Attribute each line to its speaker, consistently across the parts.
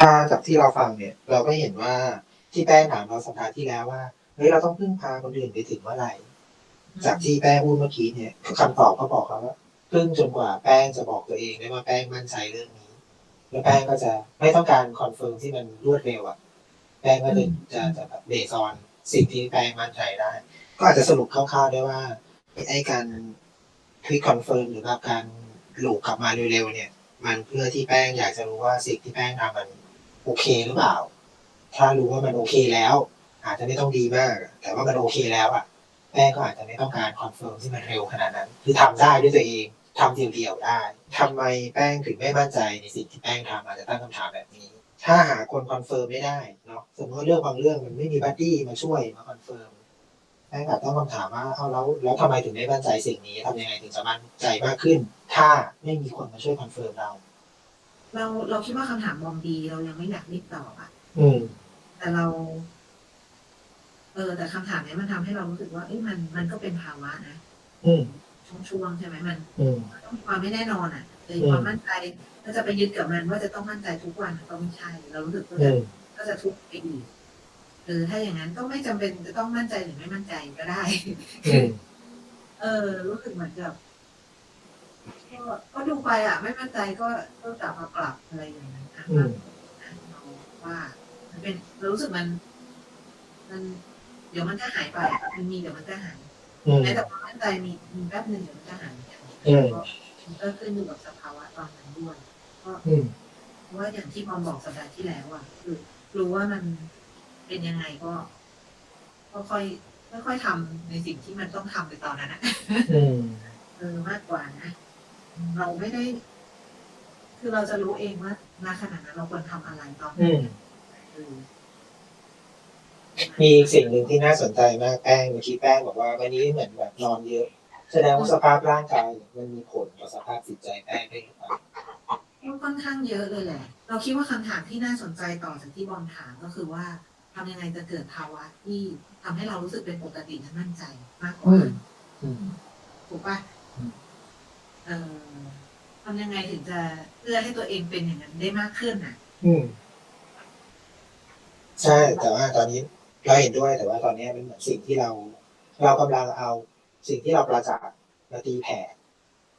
Speaker 1: ถ้าจากที่เราฟังเนี่ย เราก็เห็นว่าที่แป้งถามเราสัปดาห์ที่แล้วว่าเฮ้ยเราต้องพึ่งพาคนอื่นไปถึงเมื่อไหร่ จากที่แป้งพูดเมื่อกี้เนี่ยคำตอบเขาบอกเขาว่าพึ่งจนกว่าแป้งจะบอกตัวเองได้ว่าแป้งมั่นใจเรื่องนี้ แล้วแป้งก็จะไม่ต้องการคอนเฟิร์มที่มันรวดเร็วอะแป้งก็จะจะจะแบบเบสออนสิ่งที่แป้งมั่นใจได้ ก็อาจจะสรุปคร่าวๆได้ว่าไอ้การคลิกคอนเฟิร์มหรือว่าการหลูกกลับมาเร็วๆเนี่ย มันเพื่อที่แป้งอยากจะรู้ว่าสิ่งที่แป้งทำมัน โอเคหรือเปล่า ถ้ารู้ว่ามันโอเคแล้ว อาจจะไม่ต้องดีมาก แต่ว่ามันโอเคแล้วอะแป้งก็อาจจะไม่ต้องการคอนเฟิร์มที่มันเร็วขนาดนั้น คือทำได้ด้วยตัวเองทำเดี่ยวๆได้ทำไมแป้งถึงไม่มั่นใจในสิ่งที่แป้งทำอาจจะตั้งคำถามแบบนี้ ถ้าหาคนคอนเฟิร์มไม่ได้เนาะ สมมติว่าเรื่องบางเรื่องมันไม่มีบัดดี้มาช่วยมาคอนเฟิร์มแป้งอาจต้องคำถามว่า เอาแล้วแล้วทำไมถึงไม่มั่นใจสิ่งนี้ทำยังไงถึงจะมั่นใจมากขึ้น ถ้าไม่มีคนมาช่วยคอนเฟิร์มเรา
Speaker 2: เราเราคิดว่าคำถามบอมดี เรายังไม่อยากรีบตอบอะ
Speaker 1: อืม
Speaker 2: แต่เรา เออ แต่คำถามเนี้ยมันทำให้เรารู้สึกว่าเอ้ยมันมันก็เป็นภาวะนะ
Speaker 1: อืม
Speaker 2: ช่วงๆใช่ไหมมัน
Speaker 1: อืม
Speaker 2: มันต้องมีความไม่แน่นอนอะแต่
Speaker 1: อืม
Speaker 2: ความมั่นใจถ้าจะไปยึดกับมันว่าจะต้องมั่นใจทุกวันก็ไม่ใช่ เรารู้สึกว่า
Speaker 1: อื
Speaker 2: จะ
Speaker 1: ม
Speaker 2: ก็จะทุกข์ไปอีกเออถ้าอย่างนั้นก็ไม่จำเป็นจะต้องมั่นใจหรือไม่มั่นใจก็ได้
Speaker 1: อืม
Speaker 2: เออ รู้สึกเหมือนกับ ก็ก็ดูไปอะ ไม่มั่นใจก็ก็กลับมาปรับอะไรอย่างนั้นนะ
Speaker 1: อืม
Speaker 2: เราว่า มันเป็นเรารู้สึกมัน มัน เดี๋ยวมันก็หายไปอะมันมีเดี๋ยวมันก็หาย
Speaker 1: อืม
Speaker 2: แม้แต่ความมั่นใจมีมีแป๊บหนึ่งเดี๋ยวมันก็หาย
Speaker 1: อืม
Speaker 2: ก็มันก็ขึ้นอยู่กับสภาวะตอนนั้นด้วยก็
Speaker 1: อืม
Speaker 2: เพราะว่าอย่างที่พอมบอกสัปดาห์ที่แล้วอะคือรู้ว่ามันเป็นยังไงก็ก็ค่อยค่อยๆทำในสิ่งที่มันต้องทำในตอนนั้นนะ
Speaker 1: อืม
Speaker 2: เออมากกว่านะ เราไม่ได้ คือเราจะรู้เองว่าณขณะนั้นเราควรทำอะไรตอน
Speaker 1: อื
Speaker 2: นั้น
Speaker 1: ม
Speaker 2: เออ
Speaker 1: มีสิ่งหนึ่งที่น่าสนใจมากแป้งเมื่อกี้แป้งบอกว่าวันนี้เหมือนแบบนอนเยอะ แสดงว่าสภาพร่างกายมันมีผลต่อสภาพจิตใจแป้งด้วยหรือเปล่า
Speaker 2: ก็ค่อนข้างเยอะเลยแหละ เราคิดว่าคำถามที่น่าสนใจต่อจากที่บอลถามก็คือว่าทำยังไงจะเกิดภาวะที่ทำให้เรารู้สึกเป็นปกติและมั่นใจมากกว่า
Speaker 1: อืม
Speaker 2: ถูกปะ
Speaker 1: อืม
Speaker 2: เอ่อทำยังไงถึงจะเพื่อให้ตัวเองเป็นอย่างนั้นได้มากขึ้นน่ะ
Speaker 1: อืม ใช่ แต่ว่าตอนนี้เราเห็นด้วยแต่ว่าตอนนี้มันเหมือนสิ่งที่เรา เรากำลังเอาสิ่งที่เราประจักษ์มาตีแผ่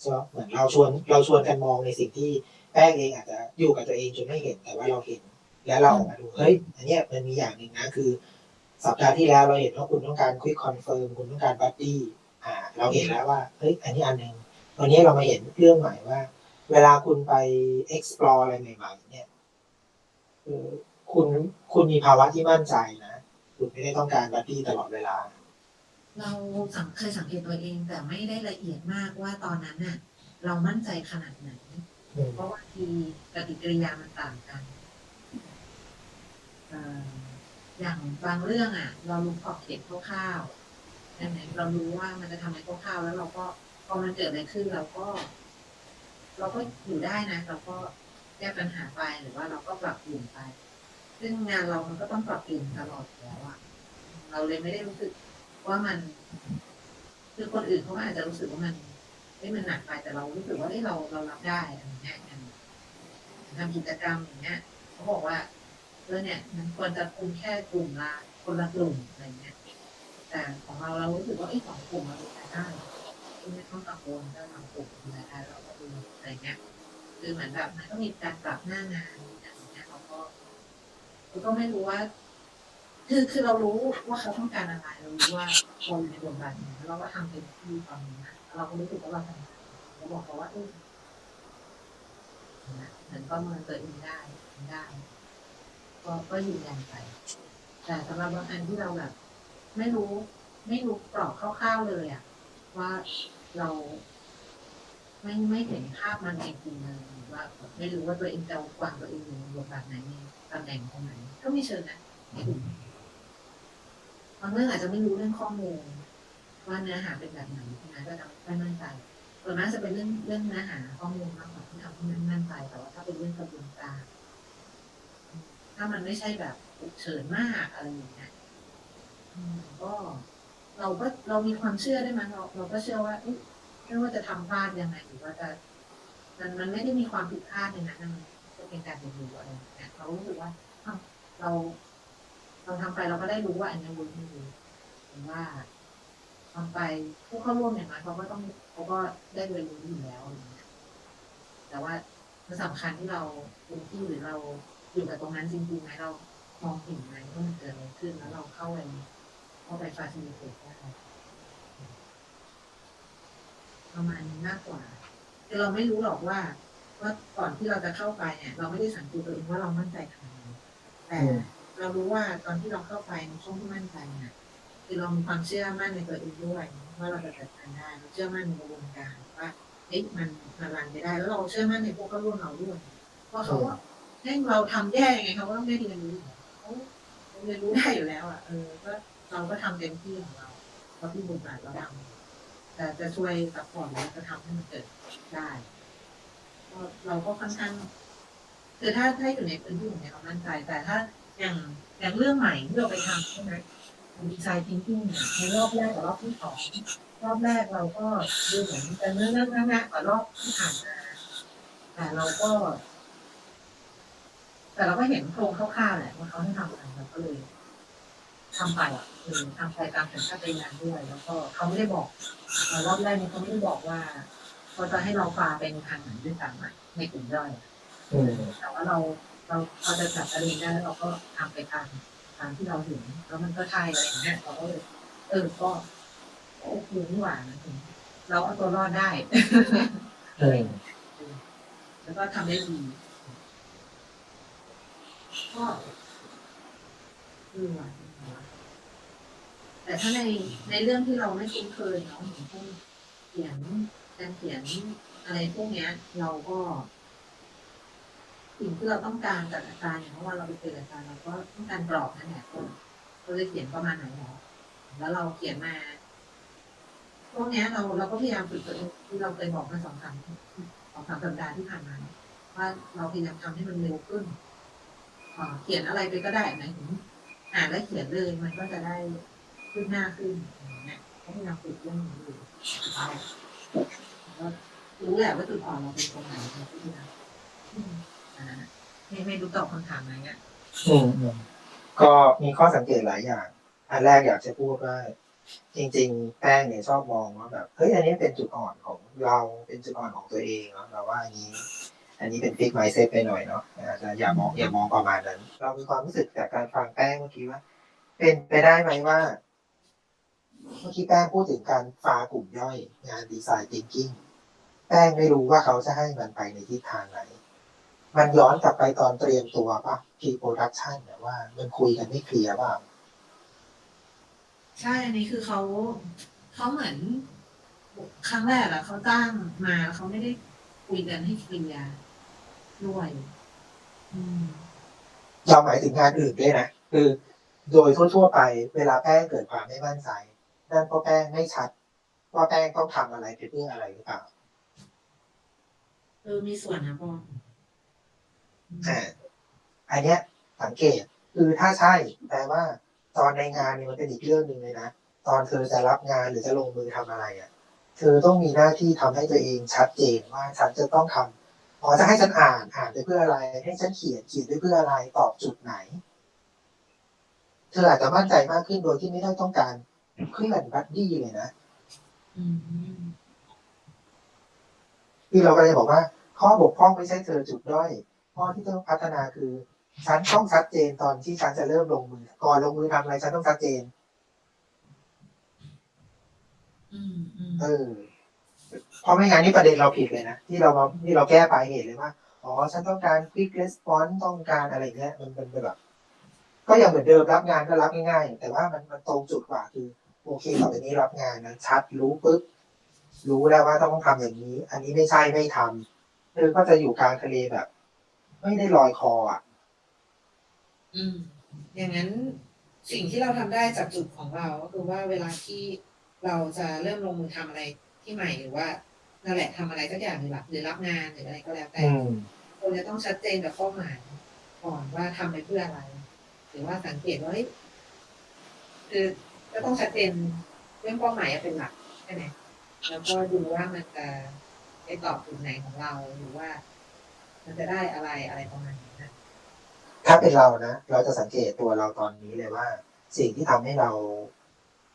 Speaker 1: ใช่ไหมเหมือนเราชวนเราชวนกันมองในสิ่งที่แป้งเองอาจจะอยู่กับตัวเองจนไม่เห็นแต่ว่าเราเห็น แล้วเราออกมาดูเฮ้ยอันเนี้ยมันมีอย่างหนึ่งนะคือ สัปดาห์ที่แล้วเราเห็นว่าคุณต้องการควิ c คอนเฟิร์มคุณต้องการบัดดี้อ่า เราเห็นแล้วว่าเฮ้ยอันนี้อันหนึ่ง วันนี้เรามาเห็นเรื่องใหม่ว่า เวลาคุณไป explore อะไรใหม่ๆเนี่ยเออคุณคุณมีภาวะที่มั่นใจนะ คุณไม่ได้ต้องการบัดดี้ตลอดเวลา
Speaker 2: เราสังเคยสังเกตตัวเองแต่ไม่ได้ละเอียดมากว่าตอนนั้นน่ะ เรามั่นใจขนาดไหน
Speaker 1: อืม
Speaker 2: เพราะบางทีปฏิกิริยามันต่างกันเอ่ออย่างบางเรื่องอะ เรารู้ขอบเขตคร่าวๆใช่ไหมเรารู้ว่ามันจะทำอะไรคร่าวๆแล้วเราก็ พอมันเกิดอะไรขึ้นเราก็ เราก็อยู่ได้นะ เราก็แก้ปัญหาไปหรือว่าเราก็ปรับเปลี่ยนไป ซึ่งงานเรามันก็ต้องปรับเปลี่ยนตลอดแล้วอะเราเลยไม่ได้รู้สึกว่ามัน คือคนอื่นเขาอาจจะรู้สึกว่ามันเฮ้มันหนักไปแต่เรารู้สึกว่าเฮ้เราเรารับได้อะไรเงี้ยอย่างทำกิจกรรมอย่างเงี้ยเขาบอกว่าเออเนี่ยมันควรจะคุมแค่กลุ่มละคนละกลุ่มอะไรเงี้ยแต่ของเราเรารู้สึกว่าไอ้สองกลุ่มเราดูได้ ไม่ต้องกังวลถ้าทำกลุ่มดูแลได้เราก็ดูอะไรเงี้ยคือเหมือนแบบมันก็มีการปรับหน้างานอย่างเงี้ยเราก็เราก็ไม่รู้ว่า คือคือเรารู้ว่าเขาต้องการอะไรเรารู้ว่าเราอยู่ในบทบาทไหนเราก็ทำเต็มที่ตอนนี้นะเราก็รู้สึกว่าเราทำเราบอกเขาว่าเออนะเหมือนประเมินตัวเองได้ได้ก็ก็ยืนยันไป แต่สำหรับบางอันที่เราแบบ ไม่รู้ ไม่รู้กรอบคร่าวๆเลยอะ ว่าเราไม่ไม่เห็นภาพมันจริงๆเลยหรือว่าไม่รู้ว่าตัวเองจะวางตัวเองอยู่บทบาทไหนตำแหน่งตรงไหนก็ไม่เชิงนะบางเรื่องอาจจะไม่รู้เรื่องข้อมูลว่าเนื้อหาเป็นแบบไหนนะก็จะไม่มั่นใจส่วนมากจะเป็นเรื่องเรื่องเนื้อหาข้อมูลมากกว่าที่ทำให้มันมั่นใจแต่ว่าถ้าเป็นเรื่องกระบวนการถ้ามันไม่ใช่แบบฉุกเฉินมากอะไรอย่างเงี้ยก็ เราก็เรามีความเชื่อได้ไหมเราเราก็เชื่อว่าไม่ว่าจะทำพลาดยังไงหรือว่าจะมันมันไม่ได้มีความผิดพลาดในนั้นนะมันเป็นการเรียนรู้อะไรอย่างเงี้ยเรารู้สึกว่าเราเราทำไปเราก็ได้รู้ว่าอันนี้รู้ไม่รู้หรือว่าทำไปผู้เข้าร่วมอย่างน้อยเขาก็ต้องเขาก็ได้เรียนรู้อยู่แล้วอะไรเงี้ยแต่ว่ามันสำคัญที่เราเป็นที่หรือเราอยู่กับตรงนั้นจริงๆไหมเรามองเห็นไหมว่ามันเกิดอะไรขึ้นแล้วเราเข้าไป เข้าไปฟาซิลิเตได้ประมาณนี้มากกว่าคือเราไม่รู้หรอกว่าว่าก่อนที่เราจะเข้าไปเนี่ย เราไม่ได้สังเกตตัวเองว่าเรามั่นใจขนาดไหนแต่
Speaker 1: อืม
Speaker 2: เรารู้ว่าตอนที่เราเข้าไปในช่วงที่มั่นใจเนี่ยคือเรามีความเชื่อมั่นในตัวเองด้วยว่าเราจะจัดการได้เราเชื่อมั่นในกระบวนการว่าเอ๊ะมันมันรันไปได้ แล้วเราเชื่อมั่นในพวกเข้าร่วมเราด้วยเพราะเขาว่าให้เราทำแย่ยังไงเขาก็ต้องได้เรียนรู้อยู่แล้วเขาเรียนรู้ได้อยู่แล้วอะเออก็ เราก็ทำเต็มที่ของเราเพราะที่บทบาทเราทำแต่จะช่วยซัพพอร์ตหรือจะทำให้มันเกิดได้ก็เราก็ค่อนข้างคือถ้าถ้าอยู่ในพื้นที่ของเนี่ยเรามั่นใจ แต่ถ้าอย่างอย่างเรื่องใหม่ที่เราไปทำใช่ไหมดีไซน์ทิงกิ้งในรอบแรกกับรอบที่สองรอบแรกเราก็ดูเหมือนจะเรื่องเรื่องง่ายๆกว่ารอบที่ผ่านมาแต่เราก็ แต่เราก็เห็นโครงคร่าวๆแหละว่าเขาให้ทำอะไรเราก็เลยทำไปอะ คือทำไปตามสัญชาตญาณด้วย แล้วก็เขาไม่ได้บอกเอ่อรอบแรกนี้เขาไม่ได้บอกว่าเขาจะให้เราฟาเป็นทางไหนด้วยซ้ำอะในกลุ่มย่อยอะ
Speaker 1: อืม
Speaker 2: แต่ว่าเราเราพอจะจับประเด็นได้แล้วเราก็ทำไปตามตามที่เราเห็นแล้วมันก็ใช่อะไรอย่างเงี้ยเราก็เลยเออก็ก็โอเคนี่หว่านะถึงเราเอาตัวรอดได้
Speaker 1: เออ
Speaker 2: แล้วก็ทำได้ดีก็คือว่า แต่ถ้าในในเรื่องที่เราไม่คุ้นเคยเนาะอย่างเช่นเขียนการเขียนอะไรพวกเนี้ย เราก็สิ่งที่เราต้องการจากอาจารย์อย่างเมื่อวานเราไปเจออาจารย์เราก็ต้องการกรอบนั่นแหละก็เราเลยเขียนประมาณไหนหรอแล้วเราเขียนมาพวกเนี้ยเราเราก็พยายามฝึกตัวเองที่เราเคยบอกมาสองสามสองสามสัปดาห์ที่ผ่านมาว่าเราพยายามทำให้มันเร็วขึ้นเขียนอะไรไปก็ได้หมายถึงอ่านแล้วเขียนเลยมันก็จะได้ ขึ้นหน้าขึ้นอย่างเงี้ยก็พยายามฝึกเรื่องนี้อยู่แล้วรู้แหละว่าจุดอ่อนเราเป็นตรงไหนเราก็พยายามอืมอันะไม่ไม่รู้ตอบคำถามไหมเนี่ย
Speaker 1: อืมอืมก็มีข้อสังเกตหลายอย่าง อันแรกอยากจะพูดว่าจริง ๆ แป้งเนี่ยชอบมองว่าแบบเฮ้ยอันนี้เป็นจุดอ่อนของเราเป็นจุดอ่อนของตัวเองเนาะเราว่าอันนี้ อันนี้เป็นฟิกไมเซ็ตไปหน่อยเนาะอาจจะอย่ามองอย่ามองประมาณนั้น เรามีความรู้สึกจากการฟังแป้งเมื่อกี้ว่า เป็นไปได้ไหมว่า เมื่อกี้แป้งพูดถึงการฟากลุ่มย่อยงานดีไซน์ thinking แป้งไม่รู้ว่าเขาจะให้มันไปในทิศทางไหน มันย้อนกลับไปตอนเตรียมตัวป่ะ pre production เนี่ยว่า มันคุยกันไม่เคลียร์ป่ะ
Speaker 2: ใช่ อันนี้คือเขาเขาเหมือน ครั้งแรกอะเขาจ้างมาแล้วเขาไม่ได้คุยกันให้เคลียร์ด้วยอืม
Speaker 1: เราหมายถึงงานอื่นด้วยนะคือโดยทั่วๆไป เวลาแป้งเกิดความไม่มั่นใจ นั่นเพราะแป้งไม่ชัด ว่าแป้งต้องทำอะไรไปเพื่ออะไรหรือเปล่า
Speaker 2: เออมีส่วนนะพ่อ
Speaker 1: อ่าอันเนี้ยสังเกตคือถ้าใช่แปลว่า ตอนในงานเนี่ยมันเป็นอีกเรื่องหนึ่งเลยนะตอนเธอจะรับงานหรือจะลงมือทำอะไรอะเธอต้องมีหน้าที่ทำให้ตัวเองชัดเจนว่าฉันจะต้องทำอ๋อจะให้ฉันอ่านอ่านไปเพื่ออะไร ให้ฉันเขียนเขียนไปเพื่ออะไรตอบจุดไหน เธออาจจะมั่นใจมากขึ้นโดยที่ไม่ได้ต้องการ เคลื่อนบัดดี้เลยนะ
Speaker 2: อืม
Speaker 1: คือเราก็เลยบอกว่า ข้อบกพร่องไม่ใช่เธอจุดด้อยข้อที่ต้องพัฒนาคือฉันต้องชัดเจนตอนที่ฉันจะเริ่มลงมือ ก่อนลงมือทำอะไรฉันต้องชัดเจน
Speaker 2: อืมอืม
Speaker 1: เออเพราะไม่งั้นนี่ประเด็นเราผิดเลยนะที่เรามาที่เราแก้ปลายเหตุเลยว่าอ๋อฉันต้องการ quick response ต้องการอะไรเงี้ยมันเป็นแบบ ก็ยังเหมือนเดิมรับงานก็รับง่ายๆแต่ว่ามันมันตรงจุดกว่าคือ โอเคต่อไปนี้รับงานนะชัดรู้ปุ๊บรู้แล้วว่าต้องทำอย่างนี้ อันนี้ไม่ใช่ไม่ทำเธอก็จะอยู่กลางทะเลแบบ ไม่ได้ลอยคออะ
Speaker 2: อืม อย่างนั้นสิ่งที่เราทำได้จากจุดของเราก็คือว่าเวลาที่เราจะเริ่มลงมือทำอะไรที่ใหม่หรือว่านั่นแหละทำอะไรสักอย่างหรือรับหรือรับงานหรืออะไรก็แล้วแต่
Speaker 1: อืม
Speaker 2: ควรจะต้องชัดเจนกับเป้าหมายก่อนว่าทำไปเพื่ออะไร หรือว่าสังเกตว่าเฮ้ยคือ ก็ต้องชัดเจนเรื่องเป้าหมายเป็นหลักใช่ไหมแล้วก็ดูว่ามันจะไปตอบจุดไหนของเราหรือว่า มันจะได้อะไรอะไรประมาณนี้นะ
Speaker 1: ถ้าเป็นเรานะเราจะสังเกตตัวเราตอนนี้เลยว่า สิ่งที่ทำให้เรา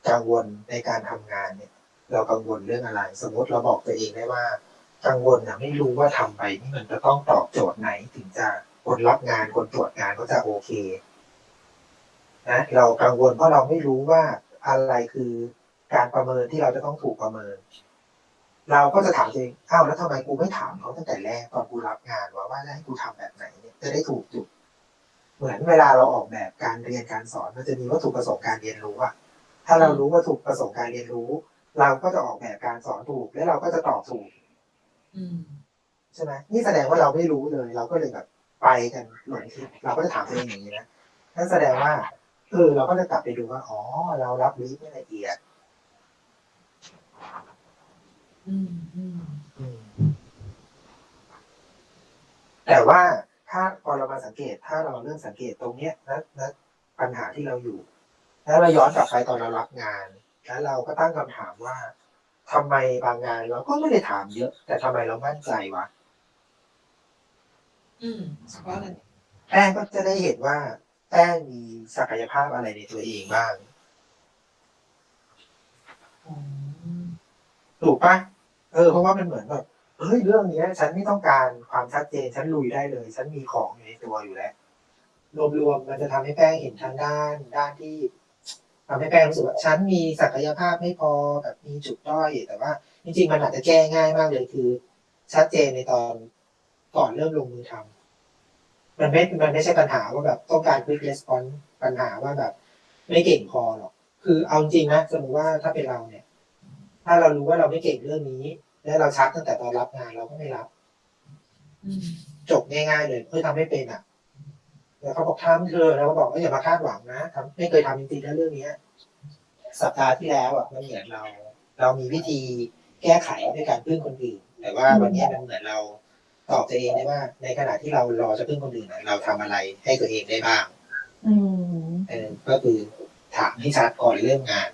Speaker 1: กังวลในการทำงานเนี่ย เรากังวลเรื่องอะไร สมมติเราบอกตัวเองได้ว่า กังวลนะไม่รู้ว่าทำไปนี่มันจะต้องตอบโจทย์ไหนถึงจะคนรับงานคนตรวจงานก็จะโอเค นะเรากังวลเพราะเราไม่รู้ว่าอะไรคือการประเมินที่เราจะต้องถูกประเมิน เราก็จะถามตัวเองอ้าวแล้วทำไมกูไม่ถามเขาตั้งแต่แรกตอนกูรับงานว่าว่าจะให้กูทำแบบไหนเนี่ยจะได้ถูกจุดเหมือนเวลาเราออกแบบการเรียนการสอนมันจะมีวัตถุประสงค์การเรียนรู้อะถ้าเรารู้วัตถุประสงค์การเรียนรู้ เราก็จะออกแบบการสอนถูก และเราก็จะตอบถูก
Speaker 2: อืม
Speaker 1: ใช่ไหมนี่แสดงว่าเราไม่รู้เลย เราก็เลยแบบไปกันหลงทิศเราก็จะถามตัวเองอย่างนี้นะนั่นแสดงว่า เออ เราก็จะกลับไปดูว่า อ๋อ เรารับรีฟไม่ละเอียด
Speaker 2: อืมอืม
Speaker 1: อืมแต่ว่าถ้าพอเรามาสังเกต ถ้าเราเริ่มสังเกตตรงเนี้ยนะนะปัญหาที่เราอยู่ แล้วเราย้อนกลับไปตอนเรารับงาน แล้วเราก็ตั้งคำถามว่าทำไมบางงานเราก็ไม่ได้ถามเยอะ แต่ทำไมเรามั่นใจวะ
Speaker 2: อืมเพราะอะไร
Speaker 1: แป้งก็จะได้เห็นว่า แป้งมีศักยภาพอะไรในตัวเองบ้าง ถูกปะเออเพราะว่ามันเหมือนแบบเฮ้ยเรื่องเนี้ย ฉันไม่ต้องการความชัดเจน ฉันลุยได้เลย ฉันมีของอยู่ในตัวอยู่แล้ว รวมๆมันจะทำให้แป้งเห็นทางด้านด้านที่ทำให้แป้งรู้สึกว่าฉันมีศักยภาพไม่พอแบบมีจุดด้อยแต่ว่า จริง ๆ มันอาจจะแก้ง่ายมากเลยคือ ชัดเจนในตอนก่อนเริ่มลงมือทำ มันไม่ มันไม่ใช่ปัญหาว่าแบบต้องการ quick response ปัญหาว่าแบบ ไม่เก่งพอหรอก คือเอาจริงนะ สมมติว่าถ้าเป็นเราเนี่ย ถ้าเรารู้ว่าเราไม่เก่งเรื่องนี้ แล้วเราชักตั้งแต่ตอนรับงานเราก็ไม่รับ จบง่ายๆเลยเพื่อทำไม่เป็นอะ แล้วเขาบอกทำเธอแล้วก็บอกว่าอย่ามาคาดหวังนะทำไม่เคยทำจริงๆนะเรื่องเนี้ย สัปดาห์ที่แล้วอะมันเหมือนเรา เรามีวิธีแก้ไขด้วยการพึ่งคนอื่น แต่ว่าวันนี้มันเหมือนเรา ตอบตัวเองได้ว่า ในขณะที่เรารอจะพึ่งคนอื่นอะเราทำอะไรให้ตัวเองได้บ้าง
Speaker 3: อืม
Speaker 1: เออก็คือถามให้ชัดก่อนเริ่มงาน